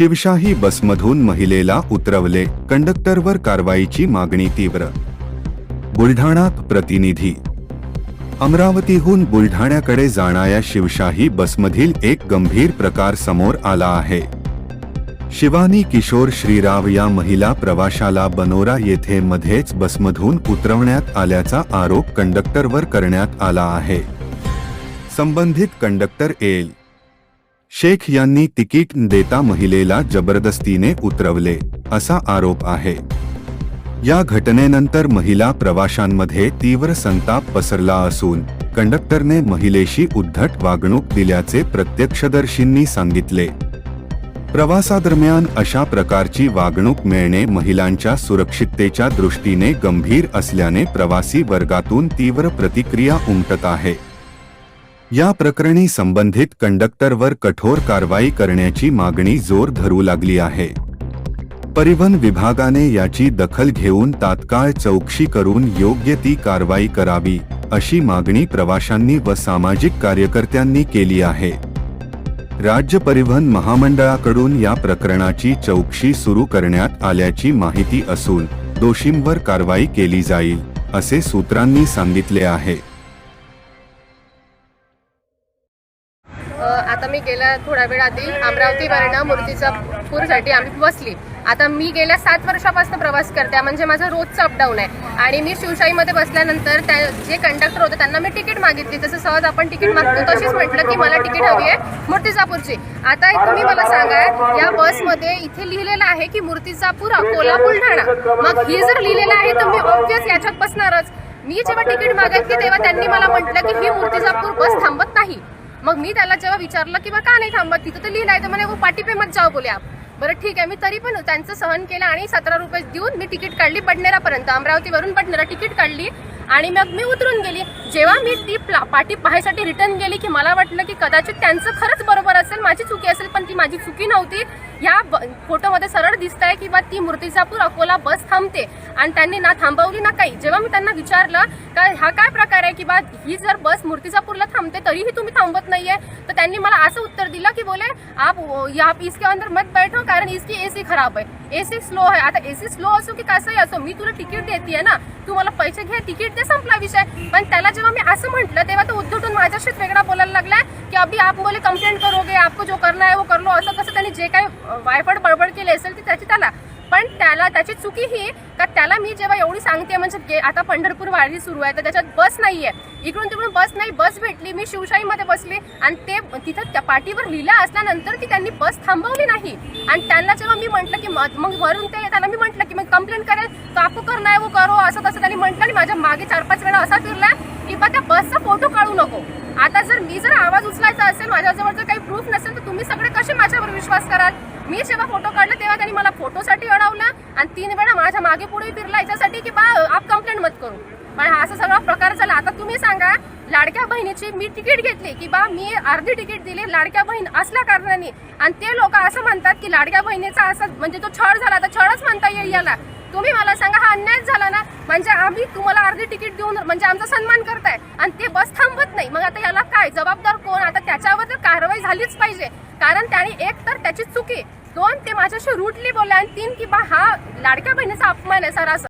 शिवशाही बसमधून महिलेला उतरवले कंडक्टरवर कारवाईची मागणी तीव्र. बुलढाणा प्रतिनिधी. अमरावतीहून बुलढाण्याकडे जाणाऱ्या शिवशाही बसमधील एक गंभीर प्रकार समोर आला आहे. शिवानी किशोर श्रीराव या महिला प्रवाशाला बनोरा येथे मध्येच बसमधून उतरवण्यात आल्याचा आरोप कंडक्टरवर करण्यात आला आहे. संबंधित कंडक्टर एल शेख यांनी तिकीट देता महिलेला जबरदस्तीने उतरवले असा आरोप आहे. या घटनेनंतर महिला प्रवाशांमध्ये तीव्र संताप पसरला असून कंडक्टरने महिलेशी उद्धट वागणूक दिल्याचे प्रत्यक्षदर्शींनी सांगितले. प्रवासादरम्यान अशा प्रकारची वागणूक मिळणे महिलांच्या सुरक्षिततेच्या दृष्टीने गंभीर असल्याने प्रवासी वर्गातून तीव्र प्रतिक्रिया उमटत आहे. या प्रकरणी संबंधित कंडक्टरवर कठोर कारवाई करण्याची मागणी जोर धरू लागली आहे. परिवहन विभागाने याची दखल घेऊन तात्काळ चौकशी करून योग्य ती कारवाई करावी अशी मागणी प्रवाशांनी व सामाजिक कार्यकर्त्यांनी केली आहे. राज्य परिवहन महामंडळाकडून या प्रकरणाची चौकशी सुरू करण्यात आल्याची माहिती असून दोषींवर कारवाई केली जाईल असे सूत्रांनी सांगितले आहे. आता मी गेल्या थोड्या वेळ आधी अमरावतीवरनं मूर्तिजापूरसाठी आम्ही बसली. आता मी गेल्या सात वर्षापासून प्रवास करते म्हणजे माझं रोजचं अपडाऊन आहे. आणि मी शिवशाहीमध्ये बसल्यानंतर त्या जे कंडक्टर होते त्यांना मी तिकीट मागितली. जसं सहज आपण तिकीट मागतो तशीच म्हटलं की मला तिकीट हवी आहे मूर्तिजापूरची. आता तुम्ही मला सांगा या बसमध्ये इथे लिहिलेलं आहे की मूर्तिजापूर अकोला बुलढाणा मग हे जर लिहिलेलं आहे तर मी ऑब्विस याच्यात बसणारच. मी जेव्हा तिकीट मागितली तेव्हा त्यांनी मला म्हटलं की ही मूर्तिजापूर बस थांबत नाही. मग मी त्याला जेव्हा विचारलं की बा का नाही थांबत तिथं तर लिहिलंय तर म्हणे वो पाटी पे मत जाओ बोले आप बरं ठीक आहे. मी तरी पण त्यांचं सहन केलं आणि सतरा रुपये देऊन मी तिकीट काढली बडनेरापर्यंत. अमरावतीवरून बडनेरा तिकीट काढली आणि मग मी उतरून गेली. जेव्हा मी ती प्ला- पाटी पाहायसाठी रिटर्न गेली की मला वाटलं की कदाचित त्यांचं खरंच बरोबर असेल माझी चुकी असेल पण ती माझी चुकी नव्हती. या ब- फोटोमध्ये सरळ दिसत आहे की बा ती मूर्तिजापूर अकोला बस थांबते. आणि त्यांनी ना थांबवली ना काही. जेव्हा मी त्यांना विचारलं का हा काय प्रकार आहे की बा ही जर बस मूर्तिजापूरला थांबते तरीही तुम्ही थांबत नाहीये? तर त्यांनी मला असं उत्तर दिलं की बोले आप या आप इसके अंदर मत बैठो कारण इसकी एसी खराब आहे. एसी स्लो आहे. आता एसी स्लो असो की कसंही असो मी तुला तिकीट देते ना. तू मला पैसे घे तिकीट दे संपला विषय. पण त्याला जेव्हा मी असं म्हटलं तेव्हा तो उद्धटून माझ्याशीच वेगळा बोला अभी आप बोले कंप्लेंट करोगे आपको जो करना है वो कर लो असं कसं त्यांनी जे काही वायफड बडबड केली असेल ती त्याची त्याला. पण त्याला त्याची चुकी ही का त्याला मी जेव्हा एवढी सांगते म्हणजे गे- आता पंढरपूर वारी सुरू आहे तर त्याच्यात बस नाही आहे इकडून तिकडून बस नाही बस भेटली मी शिवशाहीमध्ये बसली आणि ते तिथं त्या पाठीवर लिहिलं असल्यानंतर ती त्यांनी बस थांबवली नाही. आणि त्यांना जेव्हा मी म्हटलं की मग मग वरून ते त्याला मी म्हटलं की मग कंप्लेंट करेल तो आपको करणं आहे वो करो असं तसं त्यांनी म्हटलं आणि माझ्या मागे चार पाच वेळा असा फिरला की बा त्या बसचा फोटो काढू नको. आता जर मी जर आवाज उचलायचा असेल माझ्याजवळ जर काही प्रूफ नसेल तर तुम्ही सगळे कसे माझ्यावर विश्वास कराल? मी जेव्हा फोटो काढला तेव्हा त्यांनी मला फोटोसाठी अडवलं आणि तीन वेळा माझ्या मागे पुढे फिरला याच्यासाठी की बा आप कंप्लेंट मत करू. पण हा असा सगळा प्रकार झाला. आता तुम्ही सांगा लाडक्या बहिणीची मी तिकीट घेतली की बा मी अर्धी तिकीट दिली लाडक्या बहीण असल्या कारणाने. आणि ते लोक असं म्हणतात की लाडक्या बहिणीचा असं म्हणजे तो छळ झाला तर छळच म्हणता येईल याला. तुम्ही मला सांगा हा अन्यायच झाला ना? आम्ही तुम्हाला अर्धी तिकीट देऊन म्हणजे आमचा सन्मान करताय. आणि ते बस थांबवत नाही. मग आता याला काय? जबाबदार कोण? आता त्याच्यावर तर कारवाई झालीच पाहिजे. कारण त्याने एक तर त्याची चुकी दोन ते माझ्याशी रूटली बोलले आणि तीन की बा हा लाडक्या बहिणीचा अपमान आहे सर असं.